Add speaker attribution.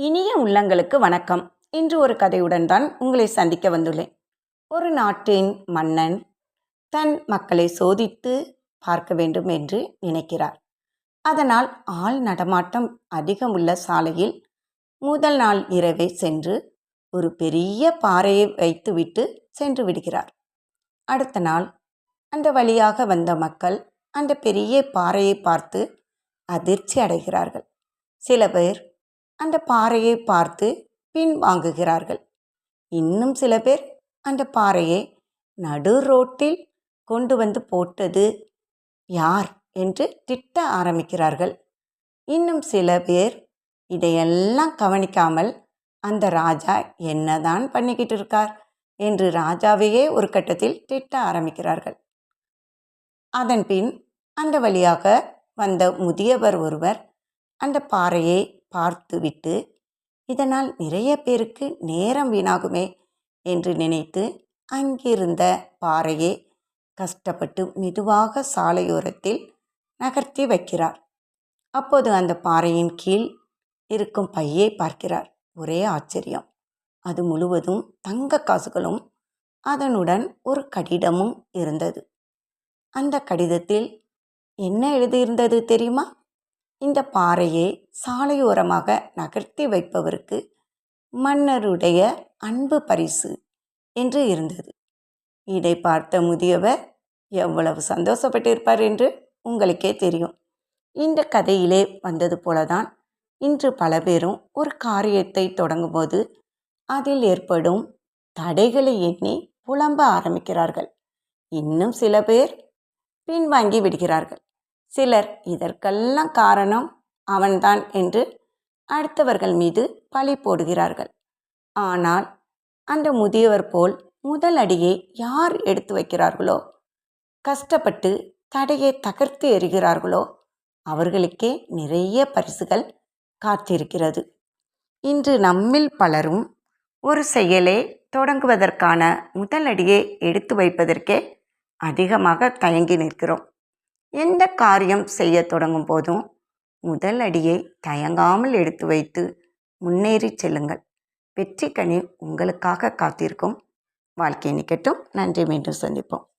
Speaker 1: இனிய உள்ளங்களுக்கு வணக்கம். இன்று ஒரு கதையுடன் தான் உங்களை சந்திக்க வந்துள்ளேன். ஒரு நாட்டின் மன்னன் தன் மக்களை சோதித்து பார்க்க வேண்டும் என்று நினைக்கிறார். அதனால் ஆள் நடமாட்டம் அதிகம் உள்ள சாலையில் முதல் நாள் இரவே சென்று ஒரு பெரிய பாறையை வைத்துவிட்டு சென்று விடுகிறார். அடுத்த நாள் அந்த வழியாக வந்த மக்கள் அந்த பெரிய பாறையை பார்த்து அதிர்ச்சி அடைகிறார்கள். சில பேர் அந்த பாறையை பார்த்து பின் வாங்குகிறார்கள். இன்னும் சில பேர் அந்த பாறையை நடு ரோட்டில் கொண்டு வந்து போட்டது யார் என்று திட்ட ஆரம்பிக்கிறார்கள். இன்னும் சில பேர் இதையெல்லாம் கவனிக்காமல் அந்த ராஜா என்னதான் பண்ணிக்கிட்டு இருக்கார் என்று ராஜாவையே ஒரு கட்டத்தில் திட்ட ஆரம்பிக்கிறார்கள். அதன் பின் அந்த வழியாக வந்த முதியவர் ஒருவர் அந்த பாறையை பார்த்துவிட்டு இதனால் நிறைய பேருக்கு நேரம் வீணாகுமே என்று நினைத்து அங்கிருந்த பாறையை கஷ்டப்பட்டு மெதுவாக சாலையோரத்தில் நகர்த்தி வைக்கிறார். அப்போது அந்த பாறையின் கீழ் இருக்கும் பையை பார்க்கிறார். ஒரே ஆச்சரியம். அது முழுவதும் தங்க காசுகளும் அதனுடன் ஒரு கடிதமும் இருந்தது. அந்த கடிதத்தில் என்ன எழுதியிருந்தது தெரியுமா? இந்த பாறையை சாலையோரமாக நகர்த்தி வைப்பவருக்கு மன்னருடைய அன்பு பரிசு என்று இருந்தது. இதை பார்த்த முதியவர் எவ்வளவு சந்தோஷப்பட்டிருப்பார் என்று உங்களுக்கே தெரியும். இந்த கதையிலே வந்தது போலதான் இன்று பல பேரும் ஒரு காரியத்தை தொடங்கும்போது அதில் ஏற்படும் தடைகளை எண்ணி புலம்ப ஆரம்பிக்கிறார்கள். இன்னும் சில பேர் பின்வாங்கி விடுகிறார்கள். சிலர் இதற்கெல்லாம் காரணம் அவன்தான் என்று அடுத்தவர்கள் மீது பழி போடுகிறார்கள். ஆனால் அந்த முதியவர் போல் முதல் அடியை யார் எடுத்து வைக்கிறார்களோ? கஷ்டப்பட்டு தடையை தகர்த்து எறிகிறார்களோ? அவர்களுக்கே நிறைய பரிசுகள் காத்திருக்கிறது. இன்று நம்மில் பலரும் ஒரு செயலை தொடங்குவதற்கான முதல் அடியை எடுத்து வைப்பதற்கே அதிகமாக தயங்கி நிற்கிறோம். எந்த காரியம் செய்ய தொடங்கும் போதும் முதல் அடியை தயங்காமல் எடுத்து வைத்து முன்னேறி செல்லுங்கள். வெற்றி கனி உங்களுக்காக காத்திருக்கும். வாழ்க்கை நிக்கட்டும் நன்றி. மீண்டும் சந்திப்போம்.